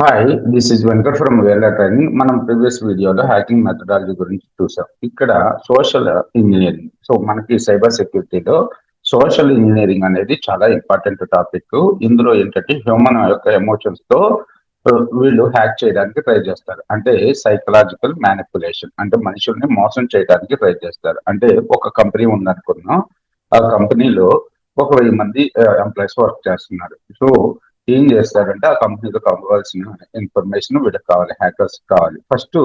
Hi this is Venkat from Vela training మనం previous వీడియోలో hacking methodology గురించి చూసాం. ఇక్కడ సోషల్ ఇంజనీరింగ్ సో మనకి సైబర్ సెక్యూరిటీలో సోషల్ ఇంజనీరింగ్ అనేది చాలా ఇంపార్టెంట్ టాపిక్ ఇందులో ఏంటంటే హ్యూమన్ యొక్క ఎమోషన్స్తో వీళ్ళు హ్యాక్ చేయడానికి ట్రై చేస్తారు. అంటే సైకలాజికల్ మ్యానిపులేషన్ అంటే మనుషుల్ని మోసం చేయడానికి ట్రై చేస్తారు. అంటే ఒక కంపెనీ ఉందనుకున్నాం. ఆ కంపెనీలో ఒక వెయ్యి మంది ఎంప్లాయీస్ వర్క్ చేస్తున్నారు. సో ఏం చేస్తారంటే ఆ కంపెనీలో కావాల్సిన ఇన్ఫర్మేషన్ వీళ్ళకి కావాలి హ్యాకర్స్ కావాలి. ఫస్ట్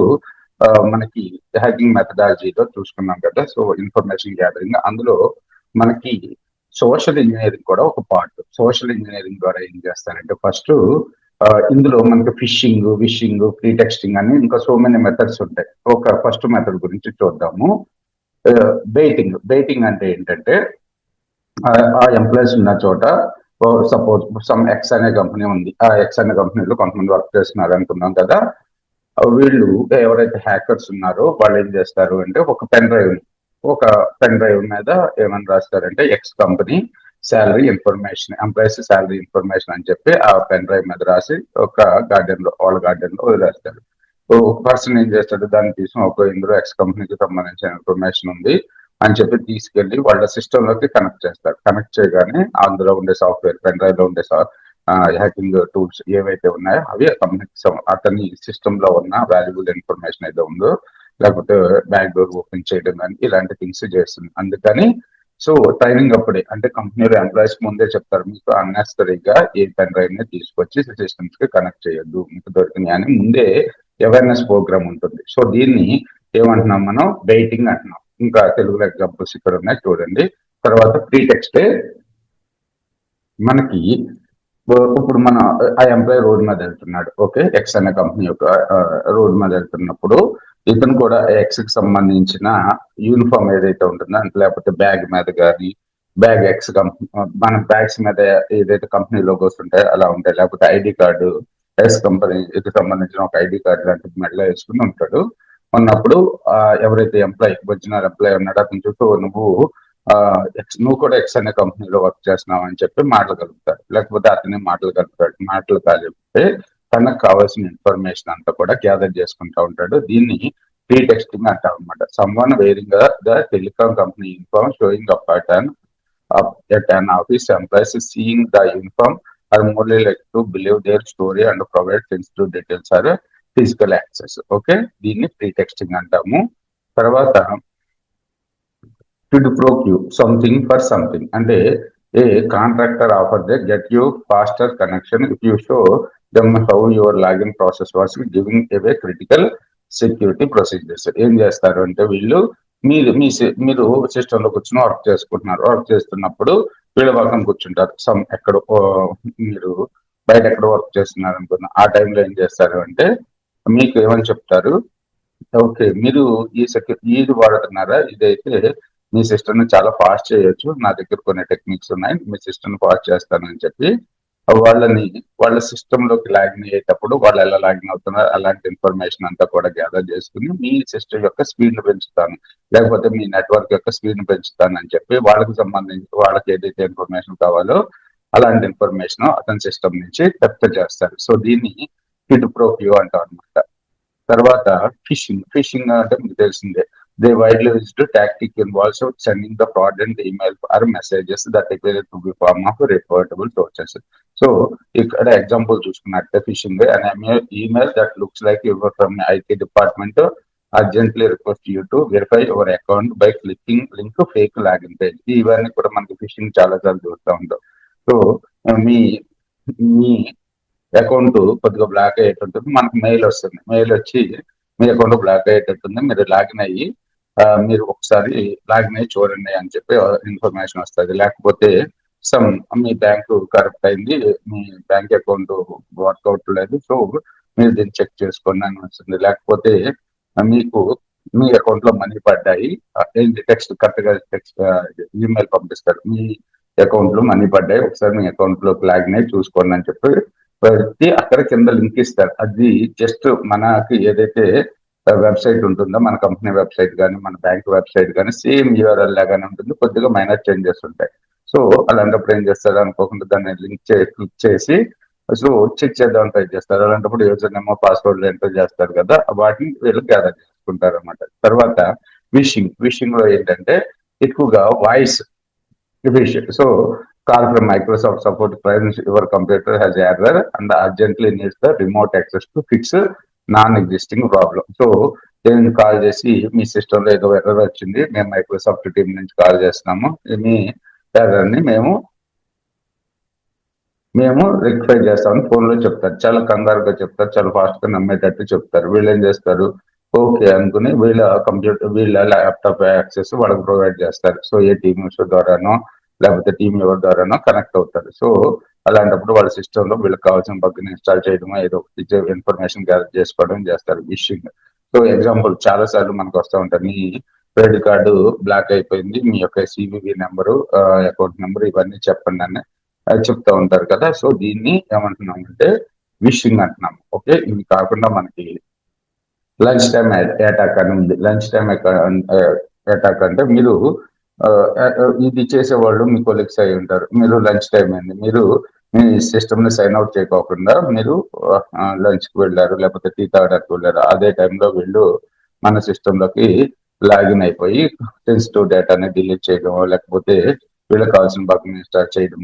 మనకి హ్యాకింగ్ మెథడాలజీలో చూసుకున్నాం కదా సో ఇన్ఫర్మేషన్ గ్యాదరింగ్ అందులో మనకి సోషల్ ఇంజనీరింగ్ కూడా ఒక పార్ట్ సోషల్ ఇంజనీరింగ్ ద్వారా ఏం చేస్తారంటే ఫస్ట్ ఇందులో మనకి ఫిషింగ్ విషింగ్ ప్రీ టెక్స్టింగ్ అని ఇంకా సో మెనీ మెథడ్స్ ఉంటాయి. ఒక ఫస్ట్ మెథడ్ గురించి చూద్దాము. బెయిటింగ్ బెయిటింగ్ అంటే ఏంటంటే ఆ ఎంప్లాయీస్ ఉన్న చోట సపోజ్ సమ్ ఎక్స్ అనే కంపెనీ ఉంది. ఆ ఎక్స్ అనే కంపెనీలో కొంతమంది వర్క్ చేస్తున్నారు అనుకున్నాం కదా. వీళ్ళు ఎవరైతే హ్యాకర్స్ ఉన్నారో వాళ్ళు ఏం చేస్తారు అంటే ఒక పెన్ డ్రైవ్ ఒక పెన్ డ్రైవ్ మీద ఏమని రాస్తారంటే X company salary information employees salary information అని చెప్పి ఆ పెన్ డ్రైవ్ మీద రాసి ఒక గార్డెన్లో వాళ్ళ గార్డెన్లో వదిలేస్తారు. ఒక పర్సన్ ఏం చేస్తాడు? దాన్ని తీసుకుని ఒక ఇందులో ఎక్స్ కంపెనీకి సంబంధించిన ఇన్ఫర్మేషన్ ఉంది. అని చెప్పి తీసుకెళ్ళి వాళ్ళ సిస్టమ్లోకి కనెక్ట్ చేస్తారు. కనెక్ట్ చేయగానే అందులో ఉండే సాఫ్ట్వేర్ పెన్ డ్రైవ్లో ఉండే హ్యాకింగ్ టూల్స్ ఏవైతే ఉన్నాయో అవి కంపెనీకి అతని సిస్టమ్లో ఉన్న వాల్యుబుల్ ఇన్ఫర్మేషన్ అయితే ఉందో లేకపోతే బ్యాక్ డోర్ ఓపెన్ చేయడం కానీ ఇలాంటి థింగ్స్ చేస్తుంది. అందుకని సో ట్రైనింగ్ అప్పుడే. అంటే కంపెనీలో ఎంప్లాయీస్ ముందే చెప్తారు మీకు అన్నెసరీగా ఏ పెన్ డ్రైవ్ని తీసుకొచ్చి సిస్టమ్స్కి కనెక్ట్ చేయొద్దు. మీకు దొరికింది అని ముందే అవేర్నెస్ ప్రోగ్రామ్ ఉంటుంది. సో దీన్ని ఏమంటున్నాం మనం? బెయిటింగ్ అంటున్నాం. ఇంకా తెలుగులో ఎగ్జాంపుల్స్ ఇక్కడ ఉన్నాయి చూడండి. తర్వాత ప్రీ టెక్స్ట్ మనకి ఇప్పుడు మన ఆ ఎంప్లాయీ రోడ్ మీద వెళ్తున్నాడు ఓకే ఎక్స్ అనే కంపెనీ యొక్క రోడ్ మీద వెళ్తున్నప్పుడు ఇతను కూడా ఎక్స్కి సంబంధించిన యూనిఫామ్ ఏదైతే ఉంటుందో లేకపోతే బ్యాగ్ మీద కానీ బ్యాగ్ ఎక్స్ కంపెనీ మన బ్యాగ్స్ మీద ఏదైతే కంపెనీ లోగోస్ ఉంటాయో అలా ఉంటాయి. లేకపోతే ఐడి కార్డు ఎక్స్ కంపెనీకి సంబంధించిన ఒక ఐడి కార్డు లాంటిది మెడలో వేసుకుని ఉంటాడు. ఉన్నప్పుడు ఎవరైతే ఎంప్లాయీ ఒరిజినల్ ఎంప్లాయీ ఉన్నాడో అతను చుట్టూ నువ్వు నువ్వు కూడా ఎక్స్ అనే కంపెనీలో వర్క్ చేస్తున్నావు అని చెప్పి మాటలు కలుపుతాడు లేకపోతే అతనే మాటలు కలుపుతాడు. మాటలు కలిపితే తనకు కావాల్సిన ఇన్ఫర్మేషన్ అంతా కూడా గ్యాదర్ చేసుకుంటా ఉంటాడు. దీన్ని ప్రీ టెక్స్టింగ్ అంటాం అనమాట someone wearing the telecom company uniform showing up at an at an office employees seeing the uniform are more likely to believe their story and provide sensitive details or physical access okay దీన్ని pretexting అంటాము. తర్వాత to pro quo something for something అంటే a contractor offer they get you faster connection if you show them how your login process was giving away critical security procedures ఏం చేస్తారు అంటే వీళ్ళు మీరు మీ మీరు సిస్టంలో వచ్చిన వర్క్ చేసుకుంటున్నారు. వర్క్ చేస్తున్నప్పుడు వీళ్ళ పక్కన కూర్చుంటారు. సమ్ ఎక్కడ మీరు బయట ఎక్కడ వర్క్ చేస్తున్నారు అనుకున్నా ఆ టైంలో ఏం చేస్తారు అంటే మీకు ఏమని చెప్తారు? ఓకే మీరు ఈ సెక్యూ ఇది వాడుతున్నారా? ఇదైతే మీ సిస్టమ్ చాలా ఫాస్ట్ చేయొచ్చు. నా దగ్గర కొన్ని టెక్నిక్స్ ఉన్నాయి. మీ సిస్టమ్ ఫాస్ట్ చేస్తానని చెప్పి వాళ్ళని వాళ్ళ సిస్టమ్లోకి లాగిన్ అయ్యేటప్పుడు వాళ్ళు ఎలా లాగిన్ అవుతున్నారు అలాంటి ఇన్ఫర్మేషన్ అంతా కూడా గ్యాదర్ చేసుకుని మీ సిస్టమ్ యొక్క స్పీడ్ను పెంచుతాను. లేకపోతే మీ నెట్వర్క్ యొక్క స్పీడ్ను పెంచుతాను అని చెప్పి వాళ్ళకి సంబంధించి వాళ్ళకి ఏదైతే ఇన్ఫర్మేషన్ కావాలో అలాంటి ఇన్ఫర్మేషన్ అతని సిస్టమ్ నుంచి తెప్త చేస్తారు. సో దీన్ని కిడ్ ప్రోక్యూ అంటాం అనమాట తర్వాత ఫిషింగ్ ఫిషింగ్ అంటే మీకు తెలిసిందే. The widely used tactic involves sending the fraudulent email or messages that appear to be from of reputable sources so ఇక్కడ example చూసుకున్నట్టే phishing and email that looks like your from IT department urgently request you to verify your account by clicking link fake login page ఇవన్నీ కూడా మనకి phishing చాలా సార్లు చూస్తూ ఉంటాం. So మీ మీ అకౌంట్ కొద్దిగా బ్లాక్ అయ్యేటట్టుంది. మనకు మెయిల్ వస్తుంది. మెయిల్ వచ్చి మీ అకౌంట్ బ్లాక్ అయ్యేటట్టుంది. మీరు లాగిన్ అయ్యి మీరు ఒకసారి లాగిన్ అయ్యి చూడండి అని చెప్పి ఇన్ఫర్మేషన్ వస్తుంది. లేకపోతే సమ్ మీ బ్యాంక్ కరెక్ట్ అయింది మీ బ్యాంక్ అకౌంట్ వర్కౌట్ లేదు సో మీరు దీన్ని చెక్ చేసుకోండి అని వస్తుంది. లేకపోతే మీకు మీ అకౌంట్లో మనీ పడ్డాయి ఏంటి టెక్స్ట్ కరెక్ట్గా టెక్స్ట్ ఈమెయిల్ పంపిస్తారు. మీ అకౌంట్లో మనీ పడ్డాయి ఒకసారి మీ అకౌంట్లో లాగిన్ అయ్యి చూసుకోండి అని చెప్పి పెట్టి అక్కడ కింద లింక్ ఇస్తారు. అది జస్ట్ మనకి ఏదైతే వెబ్సైట్ ఉంటుందో మన కంపెనీ వెబ్సైట్ కానీ మన బ్యాంక్ వెబ్సైట్ కానీ సేమ్ యూఆర్ఎల్ లాగానే ఉంటుంది. కొద్దిగా మైనర్ చేంజెస్ ఉంటాయి. సో అలాంటప్పుడు ఏం చేస్తారు? అనుకోకుండా దాన్ని లింక్ చే క్లిక్ చేసి సో చెక్ చేద్దాం ట్రై చేస్తారు. అలాంటప్పుడు యూజర్ నేమో పాస్వర్డ్ ఎంటర్ చేస్తారు కదా వాటిని వీళ్ళు గ్యాదర్ చేసుకుంటారు అనమాట తర్వాత విషింగ్. విషింగ్లో ఏంటంటే ఎక్కువగా voice. Vish. So call from Microsoft support claims your computer has error and urgently needs the remote access to fix non existing problem. So నేను కాల్ చేసి మీ సిస్టమ్లో ఏదో ఎర్రర్ వచ్చింది మేము మైక్రోసాఫ్ట్ టీం నుంచి కాల్ చేస్తున్నాము మీ ఎర్రర్ని మేము మేము రెక్టిఫై చేస్తామని ఫోన్లో చెప్తారు. చాలా కంగారుగా చెప్తారు చాలా ఫాస్ట్గా నమ్మేటట్టు చెప్తారు. వీళ్ళు ఏం చేస్తారు? ఓకే అనుకుని వీళ్ళ కంప్యూటర్ వీళ్ళ ల్యాప్టాప్ యాక్సెస్ వాళ్ళకి ప్రొవైడ్ చేస్తారు. సో ఏ టీమ్స్ ద్వారానో లేకపోతే టీం ఎవరి ద్వారానో కనెక్ట్ అవుతారు. సో అలాంటప్పుడు వాళ్ళ సిస్టమ్లో వీళ్ళకి కావాల్సిన బగ్ ఇన్స్టాల్ చేయడం ఏదో ఇన్ఫర్మేషన్ గ్యాదర్ చేసుకోవడం చేస్తారు విషింగ్ సో ఎగ్జాంపుల్ చాలా సార్లు మనకు వస్తూ ఉంటాయి. మీ క్రెడిట్ కార్డు బ్లాక్ అయిపోయింది మీ యొక్క సివివి నెంబరు అకౌంట్ నెంబర్ ఇవన్నీ చెప్పండి అని చెప్తా ఉంటారు కదా. సో దీన్ని ఏమంటున్నాం అంటే విషింగ్ అంటున్నాం. ఓకే? ఇవి కాకుండా మనకి లంచ్ టైం అటాక్ అని ఉంది. లంచ్ టైం అటాక్ అంటే మీరు ఇది చేసేవాళ్ళు మీ కొలీగ్స్ అయి ఉంటారు. మీరు లంచ్ టైం అయింది మీరు మీ సిస్టమ్ని సైన్ అవుట్ చేయకోకుండా మీరు లంచ్కి వెళ్ళారు లేకపోతే టీ తాగడానికి వెళ్ళారు. అదే టైంలో వీళ్ళు మన సిస్టమ్లోకి లాగిన్ అయిపోయి సెన్సిటివ్ డేటాని డిలీట్ చేయడం లేకపోతే వీళ్ళకి కావాల్సిన బాగా ఇన్స్టాల్ చేయడం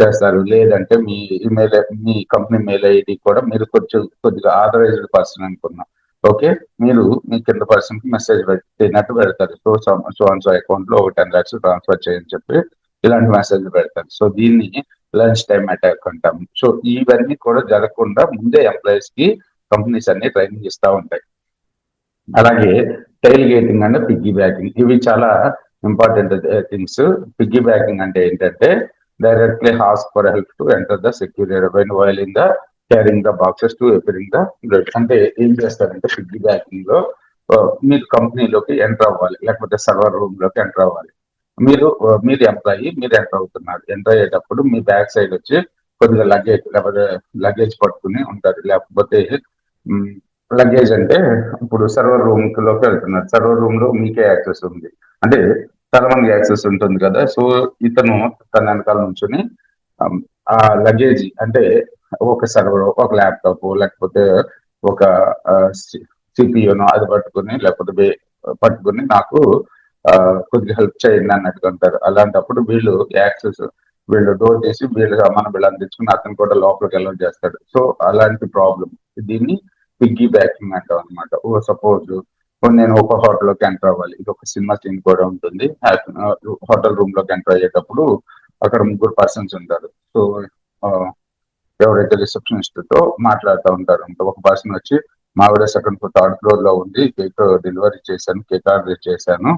చేస్తారు. లేదంటే మీ ఇమెయిల్ మీ కంపెనీ మెయిల్ ఐడి కూడా మీరు కొంచెం కొద్దిగా ఆథరైజ్డ్ పర్సన్ అనుకున్నాం. ఓకే మీరు మీ కింద పర్సన్కి మెసేజ్ పెట్టినట్టు పెడతారు. సో సో సో అకౌంట్లో ఒక టెన్ లాక్స్ ట్రాన్స్ఫర్ చేయని చెప్పి ఇలాంటి మెసేజ్ పెడతారు. సో దీన్ని లంచ్ టైం అటాక్ అంటాం. సో ఇవన్నీ కూడా జరగకుండా ముందే ఎంప్లాయీస్కి కంపెనీస్ అన్ని ట్రైనింగ్ ఇస్తా ఉంటాయి. అలాగే టైల్ గేటింగ్ అంటే పిగ్గీ బ్యాకింగ్. ఇవి చాలా ఇంపార్టెంట్ థింగ్స్. పిగ్గీ బ్యాకింగ్ అంటే ఏంటంటే directly has for help to enter the security when while in the carrying the boxes to appearing the blood అంటే ఏం చేస్తారంటే పిగ్గీ బ్యాకింగ్లో మీరు కంపెనీలోకి ఎంటర్ అవ్వాలి. లేకపోతే సర్వర్ రూమ్లోకి ఎంటర్ అవ్వాలి. మీరు మీరు ఎంప్లాయీ మీరు ఎంటర్ అవుతున్నారు. ఎంటర్ అయ్యేటప్పుడు మీ బ్యాక్ సైడ్ వచ్చి కొద్దిగా లగేజ్ లేకపోతే లగేజ్ పట్టుకుని ఉంటారు. లేకపోతే లగేజ్ అంటే ఇప్పుడు సర్వర్ రూమ్లోకి వెళ్తున్నారు. సర్వర్ రూమ్లో మీకే యాక్సెస్ ఉంది. అంటే చాలా మంది యాక్సెస్ ఉంటుంది కదా. సో ఇతను తన వెనకాల నుంచుని ఆ లగేజ్ అంటే ఒక సర్వర్ ఒక ల్యాప్టాప్ లేకపోతే ఒక సిపియూను అది పట్టుకుని లేకపోతే పట్టుకుని నాకు కొద్దిగా హెల్ప్ చేయండి అన్నట్టుగా అంటారు. అలాంటప్పుడు వీళ్ళు యాక్సెస్ వీళ్ళు డోర్ చేసి వీళ్ళు సామాన్ వీళ్ళు అందించుకుని అతను కూడా లోపలికి వెళ్ళడం చేస్తాడు. సో అలాంటి ప్రాబ్లం దీన్ని పిగ్గీ బ్యాకింగ్ అంటాం అనమాట ఓ సపోజ్ నేను ఒక హోటల్లోకి ఎంటర్ అవ్వాలి. ఇది ఒక సినిమా సీన్ కూడా ఉంటుంది. హోటల్ రూమ్లోకి ఎంటర్ అయ్యేటప్పుడు అక్కడ ముగ్గురు పర్సన్స్ ఉంటారు. సో ఎవరైతే రిసెప్షనిస్ట్తో మాట్లాడుతూ ఉంటారు ఒక పర్సన్ వచ్చి మావిడ సెకండ్ థర్డ్ ఫ్లోర్లో ఉంది కేక్ డెలివరీ చేశాను కేక్ ఆర్డర్ చేశాను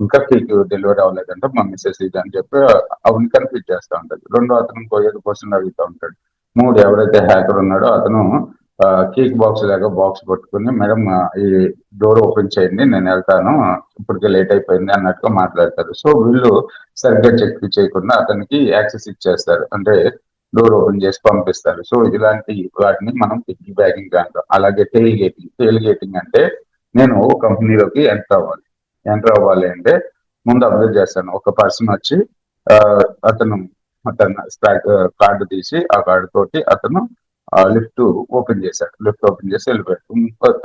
ఇంకా కేక్ డెలివరీ అవ్వలేదంటే మా మిస్సెస్ ఇది అని చెప్పి అవును కన్ఫ్యూజ్ చేస్తూ ఉంటాడు. రెండో అతను ఇంకో క్వశ్చన్ అడుగుతూ ఉంటాడు. మూడు ఎవరైతే హ్యాకర్ ఉన్నాడో అతను కేక్ బాక్స్ లాగా బాక్స్ పట్టుకుని మేడం ఈ డోర్ ఓపెన్ చేయండి నేను వెళ్తాను ఇప్పటికే లేట్ అయిపోయింది అన్నట్టుగా మాట్లాడతారు. సో వీళ్ళు సరిగ్గా చెక్ చేయకుండా అతనికి యాక్సెస్ ఇచ్చేస్తారు. అంటే డోర్ ఓపెన్ చేసి పంపిస్తారు. సో ఇలాంటి వాటిని మనం పిగ్గీ బ్యాగింగ్ అంటాం. అలాగే టెయిల్ గేటింగ్ టెయిల్ గేటింగ్ అంటే నేను కంపెనీలోకి ఎంటర్ అవ్వాలి. ఎంటర్ అవ్వాలి అంటే ముందు అబ్జర్వ్ చేస్తాను. ఒక పర్సన్ వచ్చి అతను అతను కార్డు తీసి ఆ కార్డు తోటి అతను లిఫ్ట్ ఓపెన్ చేశాడు. లిఫ్ట్ ఓపెన్ చేసి వెళ్ళిపోయాడు.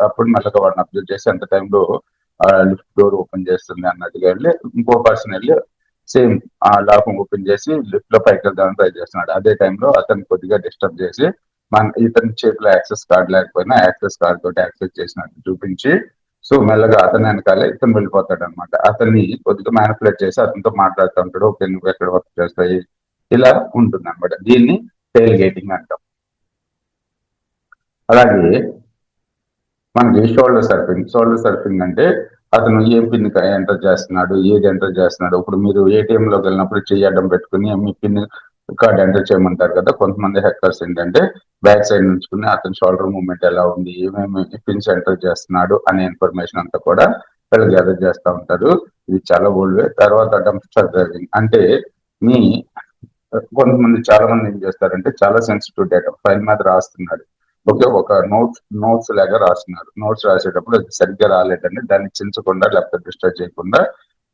అప్పుడు మెల్లగా వాడిని అబ్జర్వ్ చేసి ఎంత టైంలో లిఫ్ట్ డోర్ ఓపెన్ చేస్తుంది అన్నట్టుగా వెళ్ళి ఇంకో పర్సన్ వెళ్ళి సేమ్ ఆ లాకం ఓపెన్ చేసి లిఫ్ట్లో పైకి వెళ్దామని ట్రై చేస్తున్నాడు. అదే టైంలో అతను కొద్దిగా డిస్టర్బ్ చేసి మన ఇతని చేతిలో యాక్సెస్ కార్డ్ లేకపోయినా యాక్సెస్ కార్డ్ తోటి యాక్సెస్ చేసినట్టు చూపించి సో మెల్లగా అతని వెనకాల ఇతను వెళ్ళిపోతాడు అనమాట అతన్ని కొద్దిగా మ్యానిపులేట్ చేసి అతనితో మాట్లాడుతూ ఉంటాడు ఓకే నువ్వు ఎక్కడ వర్క్ చేస్తాయి ఇలా ఉంటుంది అనమాట దీన్ని టైల్ గేటింగ్ అంటాం. అలాగే మనకి షోల్డర్ సర్ఫింగ్ షోల్డర్ సర్ఫింగ్ అంటే అతను ఏ పిన్ ఎంటర్ చేస్తున్నాడు ఏది ఎంటర్ చేస్తున్నాడు ఇప్పుడు మీరు ఏటీఎం లోకి వెళ్ళినప్పుడు చెయ్యడం పెట్టుకుని మీ పిన్ కార్డ్ ఎంటర్ చేయమంటారు కదా కొంతమంది హ్యాకర్స్ ఏంటంటే బ్యాక్ సైడ్ నుంచుకుని అతని షోల్డర్ మూమెంట్ ఎలా ఉంది ఏమేమి పిన్స్ ఎంటర్ చేస్తున్నాడు అనే ఇన్ఫర్మేషన్ అంతా కూడా వాళ్ళు గ్యాదర్ చేస్తూ ఉంటారు. ఇది చాలా ఓల్డ్ వే తర్వాత డంప్స్టర్ డ్రైవింగ్ అంటే మీ కొంతమంది చాలా మంది ఏం చేస్తారంటే చాలా సెన్సిటివ్ డేటా ఫైల్ మీద రాస్తున్నాడు. ఓకే ఒక నోట్స్ నోట్స్ లాగా రాస్తున్నారు. నోట్స్ రాసేటప్పుడు అది సరిగ్గా రాలేదండి. దాన్ని చించకుండా లేకపోతే డిస్టర్బ్ చేయకుండా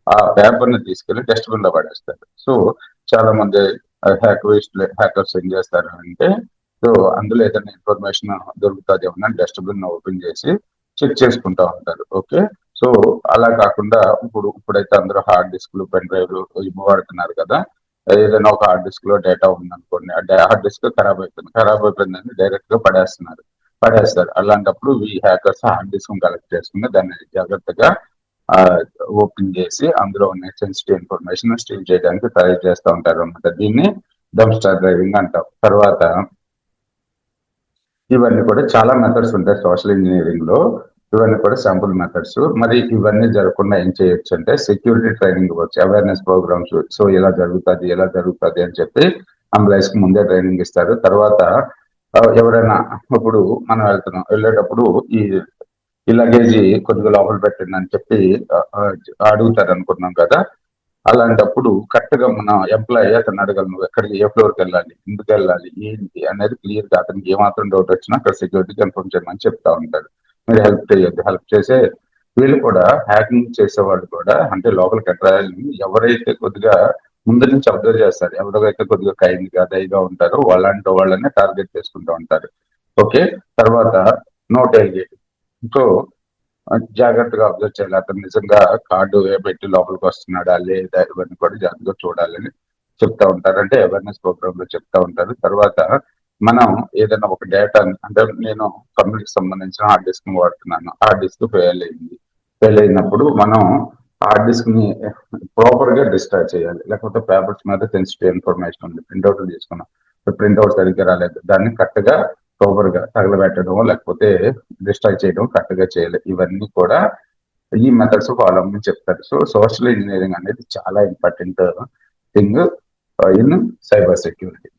ఆ పేపర్ని తీసుకెళ్ళి డస్ట్బిన్లో పడేస్తారు. సో చాలా మంది హ్యాకర్స్ హ్యాకర్స్ ఏం చేస్తారు అంటే సో అందులో ఏదైనా ఇన్ఫర్మేషన్ దొరుకుతుంది ఏమన్నా డస్ట్బిన్ ఓపెన్ చేసి చెక్ చేసుకుంటా ఉంటారు. ఓకే? సో అలా కాకుండా ఇప్పుడు ఇప్పుడైతే అందరూ హార్డ్ డిస్క్లు పెన్ డ్రైవ్లు ఇవి వాడుతున్నారు కదా ఏదైనా ఒక హార్డ్ డిస్క్లో డేటా ఉందనుకోండి హార్డ్ డిస్క్ ఖరాబ్ అయిపోయింది ఖరాబ్ అయిపోయిందని డైరెక్ట్గా పడేస్తున్నారు. పడేస్తారు. అలాంటప్పుడు ఈ హ్యాకర్స్ హార్డ్ డిస్క్ కలెక్ట్ చేసుకుని దాన్ని జాగ్రత్తగా ఓపెన్ చేసి అందులో ఉన్న సెన్సిటివ్ ఇన్ఫర్మేషన్ స్టీల్ చేయడానికి ట్రై చేస్తూ ఉంటారు అనమాట దీన్ని డంస్టార్ డ్రైవింగ్ అంటాం. తర్వాత ఇవన్నీ కూడా చాలా మెథడ్స్ ఉంటాయి సోషల్ ఇంజనీరింగ్లో. ఇవన్నీ కూడా శాంపుల్ మెథడ్స్ మరి ఇవన్నీ జరగకుండా ఏం చేయొచ్చు అంటే సెక్యూరిటీ ట్రైనింగ్ ఇవ్వచ్చు అవేర్నెస్ ప్రోగ్రామ్స్ సో ఇలా జరుగుతుంది ఎలా జరుగుతుంది అని చెప్పి అంబులెన్స్కి ముందే ట్రైనింగ్ ఇస్తారు. తర్వాత ఎవరైనా ఇప్పుడు మనం వెళ్తున్నాం వెళ్ళేటప్పుడు ఈ ఈ లగేజీ కొద్దిగా లోపల పెట్టండి అని చెప్పి అడుగుతారు అనుకున్నాం కదా. అలాంటప్పుడు కరెక్ట్గా మన ఎంప్లాయీ అతను అడగలను ఎక్కడికి ఏ ఫ్లోర్కి వెళ్ళాలి ఎందుకు వెళ్ళాలి ఏంటి? అనేది క్లియర్గా అతనికి ఏమాత్రం డౌట్ వచ్చినా అక్కడ సెక్యూరిటీ కన్ఫర్మ్ చేయమని చెప్తా ఉంటారు. మీరు హెల్ప్ చేయొద్దు. హెల్ప్ చేసే వీళ్ళు కూడా హ్యాకింగ్ చేసే వాళ్ళు కూడా అంటే లోపలికి ఎట్రాలని ఎవరైతే కొద్దిగా ముందు నుంచి అబ్జర్వ్ చేస్తారు ఎవరైతే కొద్దిగా కైండ్గా దయగా ఉంటారో వాళ్ళంటి వాళ్ళనే టార్గెట్ చేసుకుంటూ ఉంటారు. ఓకే? తర్వాత నో టైల్గేట్ సో జాగ్రత్తగా అబ్జర్వ్ చేయాలి. అతను నిజంగా కార్డు పెట్టి లోపలికి వస్తున్నాడా లేదా ఇవన్నీ కూడా జాగ్రత్తగా చూడాలని చెప్తా ఉంటారు. అంటే అవేర్నెస్ ప్రోగ్రామ్లో చెప్తా ఉంటారు. తర్వాత మనం ఏదైనా ఒక డేటా అంటే నేను కంపెనీకి సంబంధించిన హార్డ్ డిస్క్ వాడుతున్నాను. హార్డ్ డిస్క్ ఫెయిల్ అయింది. ఫెయిల్ అయినప్పుడు మనం హార్డ్ డిస్క్ని ప్రాపర్గా డిస్ట్రాయ్ చేయాలి. లేకపోతే పేపర్స్ మీద సెన్సిటివ్ ఇన్ఫర్మేషన్ ఉంది. ప్రింట్అవుట్ తీసుకున్నాం. ప్రింట్అవుట్ సరిగ్గా రాలేదు. దాన్ని కరెక్ట్గా ప్రాపర్గా తగలబెట్టడం లేకపోతే డిస్ట్రాయ్ చేయడం కరెక్ట్గా చేయాలి. ఇవన్నీ కూడా ఈ మెథడ్స్ ఫాలో అవ్వమని చెప్తారు. సో సోషల్ ఇంజనీరింగ్ అనేది చాలా important thing in cyber security